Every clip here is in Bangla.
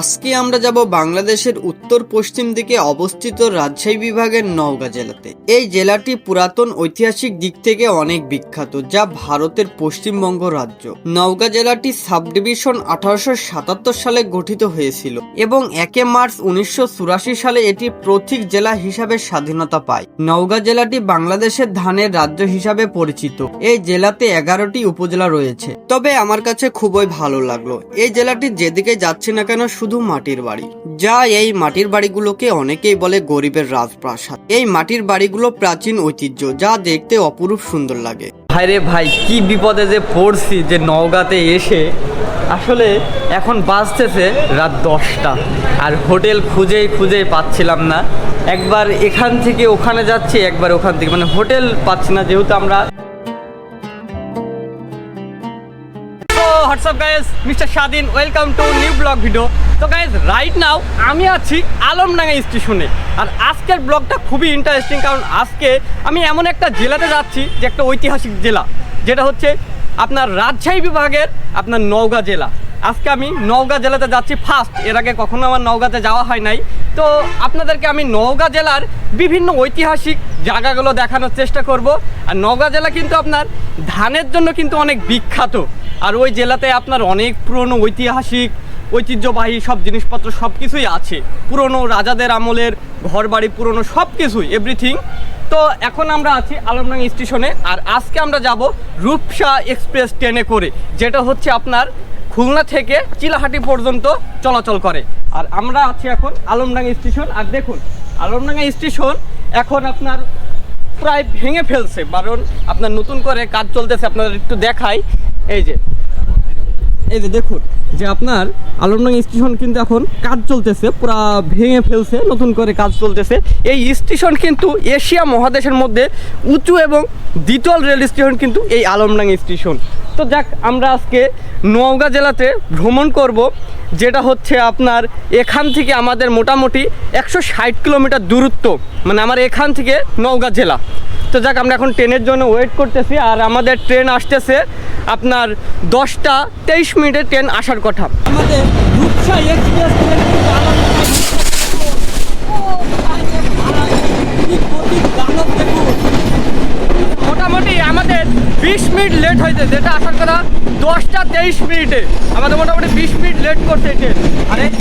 আজকে আমরা যাব বাংলাদেশের উত্তর পশ্চিম দিকে অবস্থিত রাজশাহী বিভাগের নওগাঁ জেলাতে। এই জেলাটি পুরাতন ঐতিহাসিক দিক থেকে অনেক বিখ্যাত, যা ভারতের পশ্চিমবঙ্গ রাজ্য। নওগাঁ জেলাটি সাব ডিভিশন আঠারোশো সাতাত্তর সালে গঠিত হয়েছিল এবং একে মার্চ উনিশশো চুরাশি সালে এটি প্রতীক জেলা হিসাবে স্বাধীনতা পায়। নওগাঁ জেলাটি বাংলাদেশের ধানের রাজ্য হিসাবে পরিচিত। এই জেলাতে এগারোটি উপজেলা রয়েছে। তবে আমার কাছে খুবই ভালো লাগল। এই জেলাটি যেদিকে যাচ্ছে না কেন শুধু মাটির বাড়ি। যা এই মাটির বাড়িগুলোকে অনেকেই বলে গরিবের রাজপ্রাসাদ। এই মাটির বাড়িগুলো প্রাচীন ঐতিহ্য, যা দেখতে অপরূপ সুন্দর লাগে। ভাই রে ভাই, কি বিপদে যে পড়ছি যে নওগাঁতে এসে। আসলে এখন বাজতেছে রাত দশটা, আর হোটেল খুঁজেই খুঁজেই পাচ্ছিলাম না। একবার এখান থেকে ওখানে যাচ্ছি, একবার ওখান থেকে। মানে হোটেল পাচ্ছি না, যেহেতু আমরা WhatsApp guys mister Swadhin welcome to new blog video তো গাইজ রাইট নাও আমি আছি আলমডাঙ্গা স্টেশনে। আর আজকের ব্লগটা খুবই ইন্টারেস্টিং কারণ আজকে আমি এমন একটা জেলাতে যাচ্ছি যে একটা ঐতিহাসিক জেলা, যেটা হচ্ছে আপনার রাজশাহী বিভাগের আপনার নওগাঁ জেলা। আজকে আমি নওগাঁ জেলাতে যাচ্ছি ফার্স্ট এর আগে কখনো আমার নওগাঁতে যাওয়া হয় নাই। তো আপনাদেরকে আমি নওগাঁ জেলার বিভিন্ন ঐতিহাসিক জায়গাগুলো দেখানোর চেষ্টা করব। আর নওগাঁ জেলা কিন্তু আপনার ধানের জন্য কিন্তু অনেক বিখ্যাত। আর ওই জেলাতে আপনার অনেক পুরনো ঐতিহাসিক, ঐতিহ্যবাহী সব জিনিসপত্র সব কিছুই আছে। পুরনো রাজাদের আমলের ঘর বাড়ি পুরনো সব কিছুই এভরিথিং তো এখন আমরা আছি আলমডাঙ্গা স্টেশনে। আর আজকে আমরা যাব রূপসা এক্সপ্রেস ট্রেনে করে, যেটা হচ্ছে আপনার খুলনা থেকে চিলাহাটি পর্যন্ত চলাচল করে। আর আমরা আছি এখন আলমডাঙ্গা স্টেশন। আর দেখুন, আলমডাঙ্গা স্টেশন এখন আপনার প্রায় ভেঙে ফেলছে। কারণ আপনার নতুন করে কাজ চলতেছে, আপনাদের একটু দেখাই। এই যে এই যে দেখুন, যে আপনার আলমডাঙ্গা স্টেশন কিন্তু এখন কাজ চলতেছে, পুরা ভেঙে ফেলছে, নতুন করে কাজ চলতেছে। এই স্টেশন কিন্তু এশিয়া মহাদেশের মধ্যে উঁচু এবং দ্বিতল রেল স্টেশন কিন্তু এই আলমডাঙ্গা স্টেশন। তো যাক, আমরা আজকে নওগাঁ জেলাতে ভ্রমণ করব, যেটা হচ্ছে আপনার এখান থেকে আমাদের মোটামুটি একশো ষাট কিলোমিটার দূরত্ব মানে আমার এখান থেকে নওগাঁ জেলা। তো যাক, আমরা এখন ট্রেনের জন্য ওয়েট করতেছি, আর আমাদের ট্রেন আসতেছে আপনার দশটা তেইশ মিনিটে ট্রেন আসার কথা। আমাদের রূপসা এক্সপ্রেস মোটামুটি আমাদের বিশ মিনিট লেট হয়েছে যেটা আসার কথা দশটা তেইশ মিনিটে। আমাদের মোটামুটি বিশ মিনিট লেট করছে ট্রেন। আর এই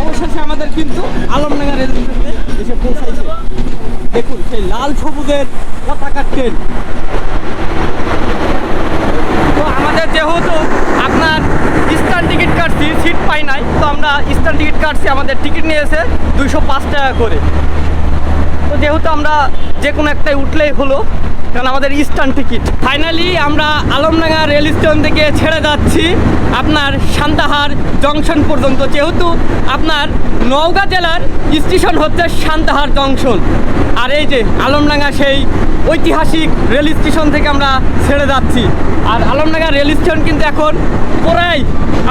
অবশেষে আমাদের কিন্তু আলমডাঙ্গা রেল স্টেশনে এসে পৌঁছাইছে। দেখুন সেই লাল সবুজের পতাকার ট্রেন। তো আমাদের যেহেতু আপনার স্ট্যান্ড টিকিট কাটছি সিট পাই নাই তো আমরা স্ট্যান্ড টিকিট কাটছি, আমাদের টিকিট নিয়েছে দুইশো পাঁচ টাকা করে। তো যেহেতু আমরা যে কোনো একটাই উঠলেই হলো, কারণ আমাদের ইস্টার্ন টিকিট ফাইনালি আমরা আলমডাঙ্গা রেল স্টেশন থেকে ছেড়ে যাচ্ছি আপনার সান্তাহার জংশন পর্যন্ত। যেহেতু আপনার নওগাঁ জেলার স্টেশন হচ্ছে সান্তাহার জংশন আর এই যে আলমডাঙ্গা সেই ঐতিহাসিক রেল স্টেশন থেকে আমরা ছেড়ে যাচ্ছি। আর আলমডাঙ্গা রেল স্টেশন কিন্তু এখন পুরাই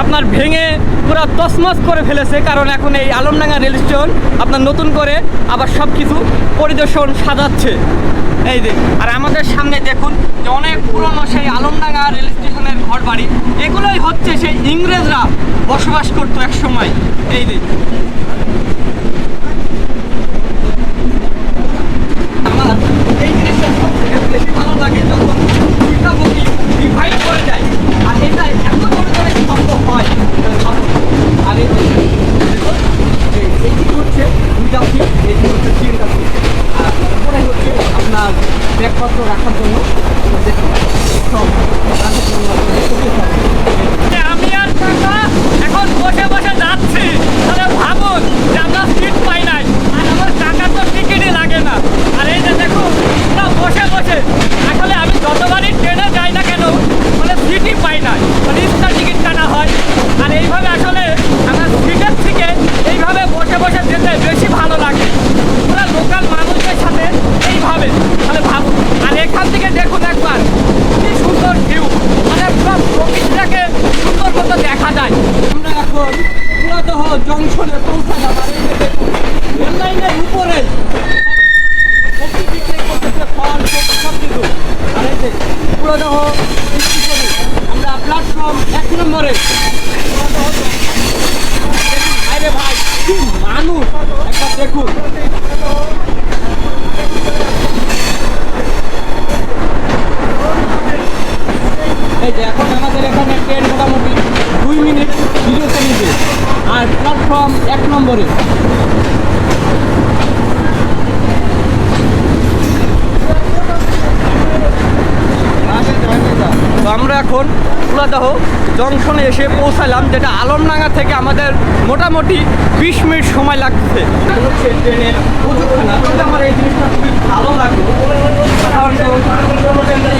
আপনার ভেঙে পুরো তসমস করে ফেলেছে, কারণ এখন এই আলমডাঙ্গা রেল স্টেশন আপনার নতুন করে আবার সব কিছু পরিদর্শন সাজাচ্ছে। এই যে, আর আমাদের সামনে দেখুন যে অনেক পুরনো সেই আলমডাঙ্গা রেল স্টেশনের ঘর বাড়ি এগুলোই হচ্ছে সেই ইংরেজরা বসবাস করতো এক সময় এই যে আমার এই জিনিসটা সবথেকে লাগে যখন বগি ডিভাইড করে দেয়। আর এটা এত দেখুন। এই যে এখন আমাদের এখানে ট্রেন মোটামুটি দুই মিনিট বিরতি নিবে আর প্ল্যাটফর্ম এক নম্বরে। আমরা এখন পুরাদাহ জংশনে এসে পৌঁছালাম, যেটা আলমডাঙ্গা থেকে আমাদের মোটামুটি বিশ মিনিট সময় লাগছে। ট্রেনের আমার এই জিনিসটা খুবই ভালো লাগল।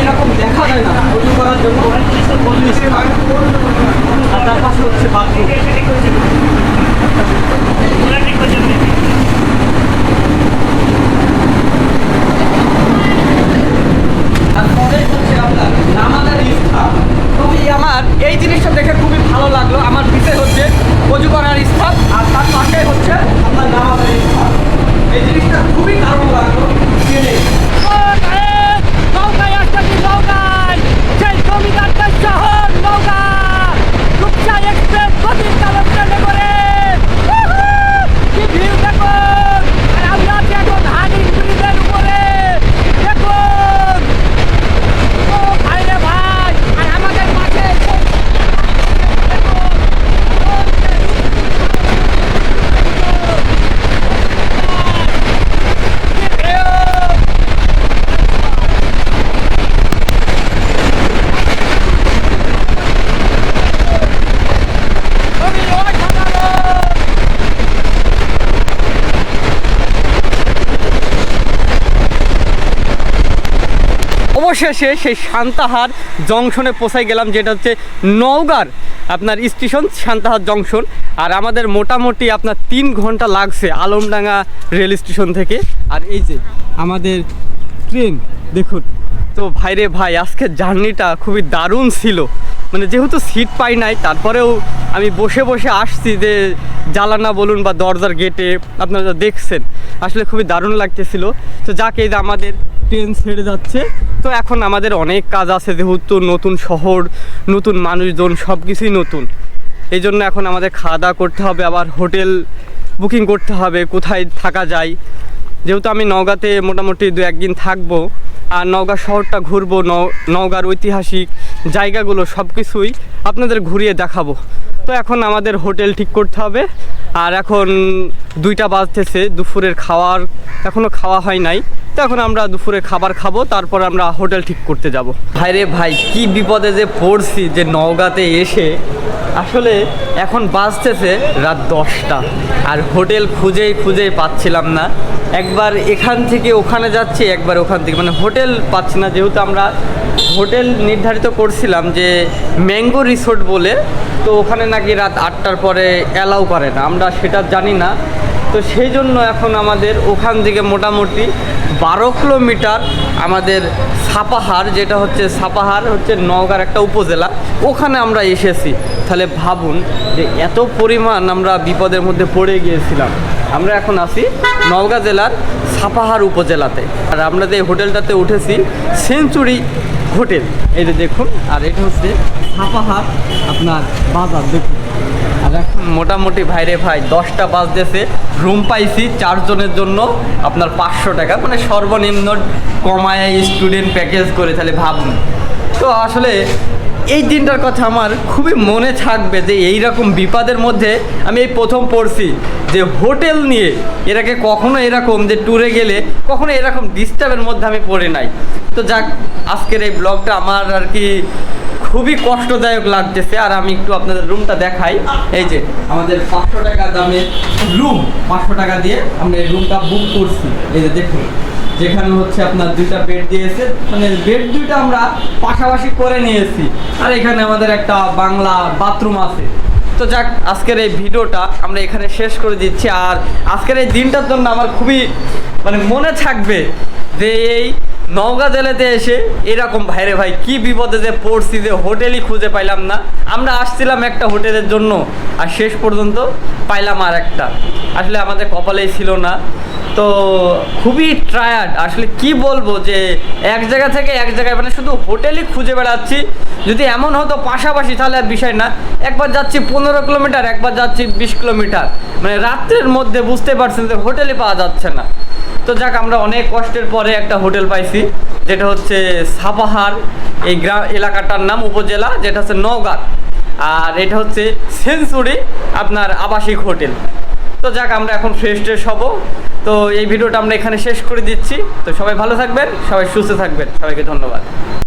এরকম দেখা যায় না উজু করার জন্য only স্থান। আর তার পাশে হচ্ছে বাথরুম তারপরে হচ্ছে আপনার নামাজের স্থান খুবই আমার এই জিনিসটা দেখে খুবই ভালো লাগল আমার পিছে হচ্ছে অজু করার স্থান আর তার পাশে হচ্ছে আপনার নামাজের স্থান এই জিনিসটা খুবই দারুণ লাগল ট্রেনে। নৌকায় আসতেছি নৌকায় সেই জমিদারদের শহর নৌকা রূপসা এক্সপ্রেস গতির চালক ট্রেনে করে উহু! কি ভিউ দেখুন আর আমি আছি এখন হাজির ব্রিজের উপরে দেখুন ও ভাই রে ভাই আর আমাদের পাশে সেই- দেখুন ওই যে কি ভিউ আমি অনেক ভালো অবশেষে সেই সান্তাহার জংশনে পৌঁছাই গেলাম, যেটা হচ্ছে নওগাঁর আপনার স্টেশন সান্তাহার জংশন। আর আমাদের মোটামুটি আপনার তিন ঘণ্টা লাগছে আলমডাঙ্গা রেল স্টেশন থেকে। আর এই যে আমাদের ট্রেন, দেখুন। তো ভাইরে ভাই আজকের জার্নিটা খুবই দারুণ ছিল। মানে যেহেতু সিট পাই নাই, তারপরেও আমি বসে বসে আসছি যে জ্বালানা বলুন বা দরজার গেটে, আপনারা দেখছেন। আসলে খুবই দারুণ লাগতেছিল। তো যাকে, এই যে আমাদের ট্রেন ছেড়ে যাচ্ছে। তো এখন আমাদের অনেক কাজ আছে যেহেতু নতুন শহর, নতুন মানুষজন সব কিছুই নতুন। এই জন্য এখন আমাদের খাওয়া দাওয়া করতে হবে, আবার হোটেল বুকিং করতে হবে, কোথায় থাকা যায়। যেহেতু আমি নওগাঁতে মোটামুটি দু একদিন থাকব, আর নওগাঁ শহরটা ঘুরবো, নও- নওগাঁর ঐতিহাসিক জায়গাগুলো সব কিছুই আপনাদের ঘুরিয়ে দেখাবো। এখন আমাদের হোটেল ঠিক করতে হবে। আর এখন দুইটা বাজতেছে, দুপুরের খাওয়ার এখনও খাওয়া হয় নাই। তো এখন আমরা দুপুরে খাবার খাব, তারপর আমরা হোটেল ঠিক করতে যাব। ভাই রে ভাই, কি বিপদে যে পড়ছি যে নওগাঁতে এসে। আসলে এখন বাজতেছে রাত দশটা, আর হোটেল খুঁজেই খুঁজেই পাচ্ছিলাম না। একবার এখান থেকে ওখানে যাচ্ছি, একবার ওখান থেকে। মানে হোটেল পাচ্ছি না, যেহেতু আমরা হোটেল নির্ধারিত করছিলাম যে ম্যাঙ্গো রিসোর্ট বলে, তো ওখানে নাকি রাত আটটার পরে অ্যালাউ করে না। আমরা সেটা জানি না। তো সেই জন্য এখন আমাদের ওখান থেকে মোটামুটি বারো কিলোমিটার আমাদের সাপাহার, যেটা হচ্ছে সাপাহার হচ্ছে নওগাঁর একটা উপজেলা, ওখানে আমরা এসেছি। তাহলে ভাবুন যে এত পরিমাণ আমরা বিপদের মধ্যে পড়ে গিয়েছিলাম। আমরা এখন আছি নওগাঁ জেলার সাপাহার উপজেলাতে। আর আমরা যে হোটেলটাতে উঠেছি, সেঞ্চুরি হোটেল। যে দেখুন, আর এটা হচ্ছে সাপাহার আপনার বাজার, দেখুন। আর এখন মোটামুটি ভাইরে ভাই, দশটা বাজতেছে। রুম পাইছি চারজনের জন্য, আপনার পাঁচশো টাকা। মানে সর্বনিম্ন কমায় স্টুডেন্ট প্যাকেজ করে তাহলে ভাবুন। তো আসলে এই দিনটার কথা আমার খুবই মনে থাকবে যে এই রকম বিপদের মধ্যে আমি এই প্রথম পড়ছি যে হোটেল নিয়ে এর আগে কখনো এরকম যে ট্যুরে গেলে কখনো এরকম ডিস্টার্বের মধ্যে আমি পড়ে নাই। তো যাক, আজকের এই ব্লগটা আমার আর কি খুবই কষ্টদায়ক লাগতেছে। আর আমি একটু আপনাদের রুমটা দেখাই। এই যে, আমাদের পাঁচশো টাকা দামের রুম পাঁচশো টাকা দিয়ে আমরা এই রুমটা বুক করছি। এই যে দেখুন। যেখানে হচ্ছে আপনার দুইটা বেড দিয়েছে মানে বেড দুইটা আমরা পাশাপাশি করে নিয়েছি। আর এখানে আমাদের একটা বাংলা বাথরুম আছে। তো যাক, আজকের এই ভিডিওটা আমরা এখানে শেষ করে দিচ্ছি। আর আজকের এই দিনটার জন্য আমার খুবই মানে মনে থাকবে যে এই নওগাঁ জেলাতে এসে এরকম, ভাইরে ভাই, কি বিপদে যে পড়ছি যে হোটেলই খুঁজে পাইলাম না। আমরা আসছিলাম একটা হোটেলের জন্য আর শেষ পর্যন্ত পাইলাম আর একটা। আসলে আমাদের কপালেই ছিল না। তো খুবই ট্রায়ার্ড আসলে কি বলব যে এক জায়গা থেকে এক জায়গায় মানে শুধু হোটেলই খুঁজে বেড়াচ্ছি। যদি এমন হতো পাশাপাশি তাহলে আর বিষয় না। একবার যাচ্ছি পনেরো কিলোমিটার, একবার যাচ্ছি বিশ কিলোমিটার। মানে রাত্রের মধ্যে বুঝতে পারছেন যে হোটেলই পাওয়া যাচ্ছে না। তো যাক, আমরা অনেক কষ্টের পরে একটা হোটেল পাইছি, যেটা হচ্ছে সাপাহার। এই গ্রাম এলাকাটার নাম উপজেলা, যেটা হচ্ছে নওগাঁ। আর এটা হচ্ছে সেঞ্চুরি আপনার আবাসিক হোটেল। তো যাক, আমরা এখন ফ্রেশ ট্রেশ হব। তো এই ভিডিওটা আমরা এখানে শেষ করে দিচ্ছি। তো সবাই ভালো থাকবেন, সবাই সুস্থ থাকবেন। সবাইকে ধন্যবাদ।